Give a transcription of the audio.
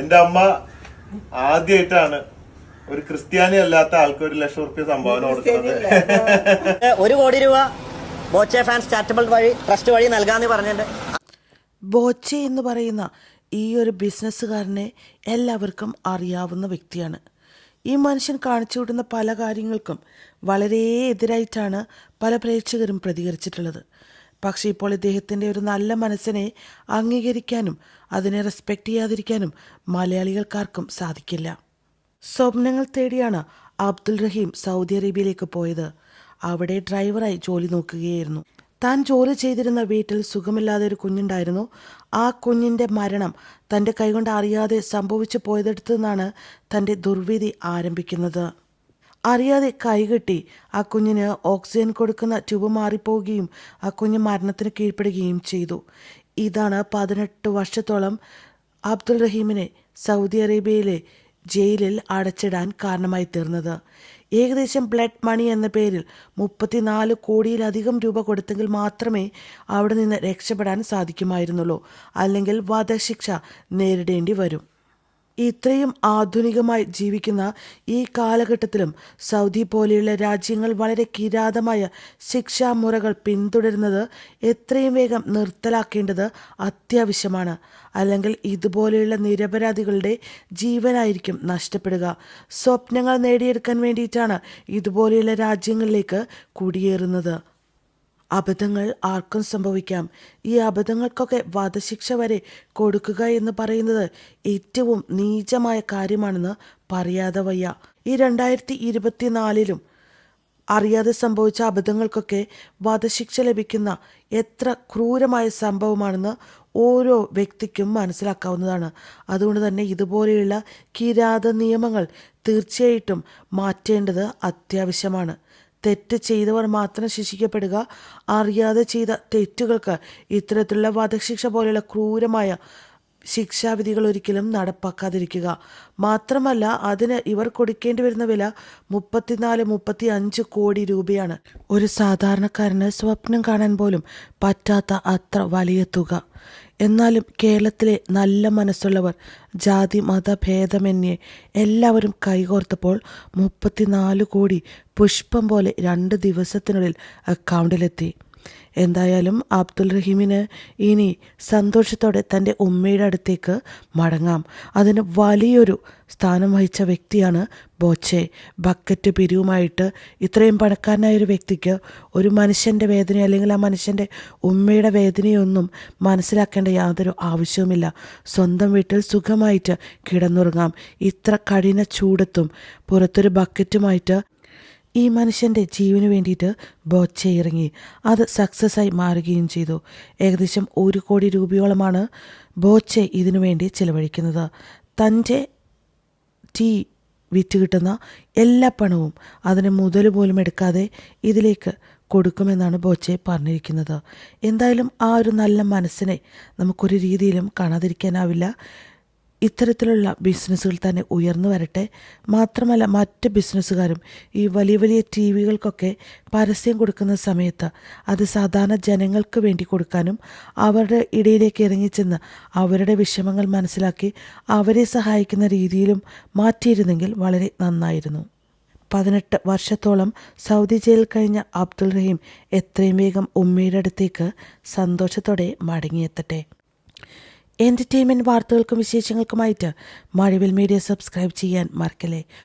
എന്റെ അമ്മ ആദ്യമായിട്ടാണ് ഒരു ക്രിസ്ത്യാനി അല്ലാത്ത ആൾക്ക് ഒരു ലക്ഷം റുപ്യ സംഭാവന കൊടുക്കുന്നത്. ഒരു കോടി രൂപ ബോച്ചെ ഫാൻസ് ചാരിറ്റബിൾ വഴി ട്രസ്റ്റ് വഴി നൽകാന്ന് പറഞ്ഞിട്ടുണ്ട്. ബോച്ചെ എന്ന് പറയുന്ന ഈ ഒരു ബിസിനസ്സുകാരനെ എല്ലാവർക്കും അറിയാവുന്ന വ്യക്തിയാണ്. ഈ മനുഷ്യൻ കാണിച്ചു വിടുന്ന പല കാര്യങ്ങൾക്കും വളരെ എതിരായിട്ടാണ് പല പ്രേക്ഷകരും പ്രതികരിച്ചിട്ടുള്ളത്. പക്ഷേ ഇപ്പോൾ ഇദ്ദേഹത്തിന്റെ ഒരു നല്ല മനസ്സിനെ അംഗീകരിക്കാനും അതിനെ റെസ്പെക്റ്റ് ചെയ്യാതിരിക്കാനും മലയാളികൾക്കാർക്കും സാധിക്കില്ല. സ്വപ്നങ്ങൾ തേടിയാണ് അബ്ദുൽ റഹീം സൗദി അറേബ്യയിലേക്ക് പോയത്. അവിടെ ഡ്രൈവറായി ജോലി നോക്കുകയായിരുന്നു. താൻ ജോലി ചെയ്തിരുന്ന വീട്ടിൽ സുഖമില്ലാതെ ഒരു കുഞ്ഞുണ്ടായിരുന്നു. ആ കുഞ്ഞിന്റെ മരണം തന്റെ കൈകൊണ്ട് അറിയാതെ സംഭവിച്ചു പോയതെടുത്തു നിന്നാണ് തന്റെ ദുർവിധി ആരംഭിക്കുന്നത്. അറിയാതെ കൈകെട്ടി ആ കുഞ്ഞിന് ഓക്സിജൻ കൊടുക്കുന്ന ട്യൂബ് മാറിപ്പോവുകയും ആ കുഞ്ഞ് മരണത്തിന് കീഴ്പ്പെടുകയും ചെയ്തു. ഇതാണ് പതിനെട്ട് വർഷത്തോളം അബ്ദുൾ റഹീമിനെ സൗദി അറേബ്യയിലെ ജയിലിൽ അടച്ചിടാൻ കാരണമായി തീർന്നത്. ഏകദേശം ബ്ലഡ് മണി എന്ന പേരിൽ മുപ്പത്തിനാല് കോടിയിലധികം രൂപ കൊടുത്തെങ്കിൽ മാത്രമേ അവിടെ നിന്ന് രക്ഷപ്പെടാൻ സാധിക്കുമായിരുന്നുള്ളൂ. അല്ലെങ്കിൽ വധശിക്ഷ നേരിടേണ്ടി വരും. ഇത്രയും ആധുനികമായി ജീവിക്കുന്ന ഈ കാലഘട്ടത്തിലും സൗദി പോലെയുള്ള രാജ്യങ്ങൾ വളരെ കിരാതമായ ശിക്ഷാമുറകൾ പിന്തുടരുന്നത് എത്രയും വേഗം നിർത്തലാക്കേണ്ടത് അത്യാവശ്യമാണ്. അല്ലെങ്കിൽ ഇതുപോലെയുള്ള നിരപരാധികളുടെ ജീവനായിരിക്കും നഷ്ടപ്പെടുക. സ്വപ്നങ്ങൾ നേടിയെടുക്കാൻ വേണ്ടിയിട്ടാണ് ഇതുപോലെയുള്ള രാജ്യങ്ങളിലേക്ക് കുടിയേറുന്നത്. അബദ്ധങ്ങൾ ആർക്കും സംഭവിക്കാം. ഈ അബദ്ധങ്ങൾക്കൊക്കെ വധശിക്ഷ വരെ കൊടുക്കുക എന്ന് പറയുന്നത് ഏറ്റവും നീചമായ കാര്യമാണെന്ന് പറയാതെ വയ്യ. ഈ രണ്ടായിരത്തി ഇരുപത്തിനാലിലും അറിയാതെ സംഭവിച്ച അബദ്ധങ്ങൾക്കൊക്കെ വധശിക്ഷ ലഭിക്കുന്ന എത്ര ക്രൂരമായ സംഭവമാണെന്ന് ഓരോ വ്യക്തിക്കും മനസ്സിലാക്കാവുന്നതാണ്. അതുകൊണ്ട് തന്നെ ഇതുപോലെയുള്ള കിരാത നിയമങ്ങൾ തീർച്ചയായിട്ടും മാറ്റേണ്ടത് അത്യാവശ്യമാണ്. തെറ്റ് ചെയ്തവർ മാത്രം ശിക്ഷിക്കപ്പെടുക അറിയാതെ ചെയ്ത തെറ്റുകൾക്ക് ഇത്തരത്തിലുള്ള വധശിക്ഷ പോലെയുള്ള ക്രൂരമായ ശിക്ഷാവിധികൾ ഒരിക്കലും നടപ്പാക്കാതിരിക്കുക. മാത്രമല്ല അതിന് ഇവർ കൊടുക്കേണ്ടി വരുന്ന വില മുപ്പത്തിനാല് മുപ്പത്തി അഞ്ച് കോടി രൂപയാണ്. ഒരു സാധാരണക്കാരന് സ്വപ്നം കാണാൻ പോലും പറ്റാത്ത അത്ര വലിയ തുക. എന്നാലും കേരളത്തിലെ നല്ല മനസ്സുള്ളവർ ജാതി മത ഭേദമന്യേ എല്ലാവരും കൈകോർത്തപ്പോൾ മുപ്പത്തിനാല് കോടി പുഷ്പം പോലെ രണ്ട് ദിവസത്തിനുള്ളിൽ അക്കൗണ്ടിലെത്തി. എന്തായാലും അബ്ദുൽ റഹീമിന് ഇനി സന്തോഷത്തോടെ തന്റെ ഉമ്മയുടെ അടുത്തേക്ക് മടങ്ങാം. അതിന് വലിയൊരു സ്ഥാനം വഹിച്ച വ്യക്തിയാണ് ബോച്ചെ. ബക്കറ്റ് പിരിവുമായിട്ട് ഇത്രയും പണക്കാരനായ ഒരു വ്യക്തിക്ക് ഒരു മനുഷ്യന്റെ വേദന അല്ലെങ്കിൽ ആ മനുഷ്യന്റെ ഉമ്മയുടെ വേദനയൊന്നും മനസ്സിലാക്കേണ്ട യാതൊരു ആവശ്യവുമില്ല. സ്വന്തം വീട്ടിൽ സുഖമായിട്ട് കിടന്നുറങ്ങാം. ഇത്ര കഠിന ചൂടത്തും പുറത്തൊരു ബക്കറ്റുമായിട്ട് ഈ മനുഷ്യന്റെ ജീവന് വേണ്ടിയിട്ട് ബോച്ചെ ഇറങ്ങി. അത് സക്സസ് ആയി മാറുകയും ചെയ്തു. ഏകദേശം ഒരു കോടി രൂപയോളമാണ് ബോച്ചെ ഇതിനു വേണ്ടി ചിലവഴിക്കുന്നത്. തന്റെ ടീ വിറ്റ് കിട്ടുന്ന എല്ലാ പണവും അതിന് മുതൽ പോലും എടുക്കാതെ ഇതിലേക്ക് കൊടുക്കുമെന്നാണ് ബോച്ചെ പറഞ്ഞിരിക്കുന്നത്. എന്തായാലും ആ ഒരു നല്ല മനസ്സിനെ നമുക്കൊരു രീതിയിലും കാണാതിരിക്കാനാവില്ല. ഇത്തരത്തിലുള്ള ബിസിനസ്സുകൾ തന്നെ ഉയർന്നു വരട്ടെ. മാത്രമല്ല മറ്റ് ബിസിനസ്സുകാരും ഈ വലിയ വലിയ ടി വികൾക്കൊക്കെ പരസ്യം കൊടുക്കുന്ന സമയത്ത് അത് സാധാരണ ജനങ്ങൾക്ക് വേണ്ടി കൊടുക്കാനും അവരുടെ ഇടയിലേക്ക് ഇറങ്ങിച്ചെന്ന് അവരുടെ വിഷമങ്ങൾ മനസ്സിലാക്കി അവരെ സഹായിക്കുന്ന രീതിയിലും മാറ്റിയിരുന്നെങ്കിൽ വളരെ നന്നായിരുന്നു. പതിനെട്ട് വർഷത്തോളം സൗദി ജയിലിൽ കഴിഞ്ഞ അബ്ദുൾ റഹീം എത്രയും വേഗം ഉമ്മയുടെ അടുത്തേക്ക് സന്തോഷത്തോടെ മടങ്ങിയെത്തട്ടെ. എന്റർടൈൻമെന്റ് വാർത്തകൾക്കും വിശേഷങ്ങൾക്കുമായിട്ട് മഴവിൽ മീഡിയ സബ്സ്ക്രൈബ് ചെയ്യാൻ മറക്കല്ലേ.